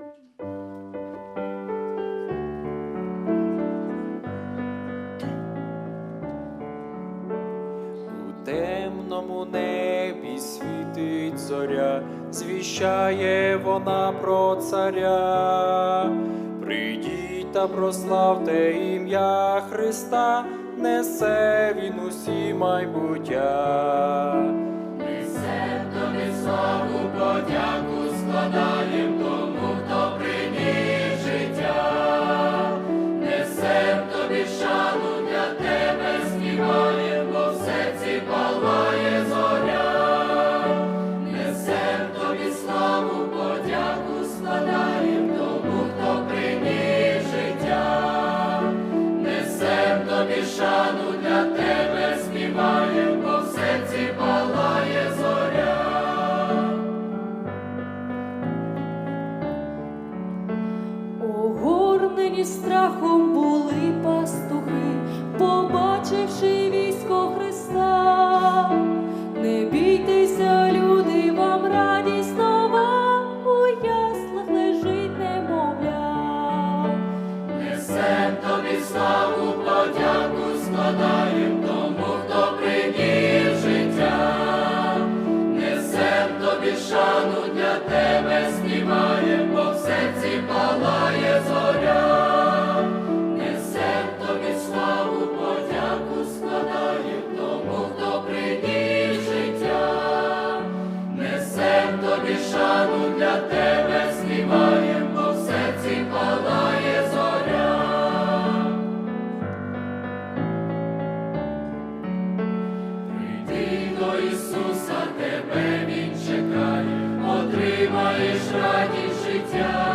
У темному небі світить зоря, звіщає вона про царя. Прийдіть та прославте ім'я Христа, несе він усі майбуття. Шану для тебе співає, бо в серці палає зоря. Несем тобі славу, подяку складаєм тому, хто приніс життя. Несем тобі шану для тебе співаєм, Огорнені страхом були пастухи, побачивши військо Христа. Не бійтеся, люди, вам радість нова, у яслах лежить немовля. Несем тобі славу, подяку складаєм тому, хто приніс життя. Несем тобі шану для тебе для тебе співаєм, бо в серці палає зоря. Прийди до Ісуса, тебе Він чекає, отримаєш радість життя.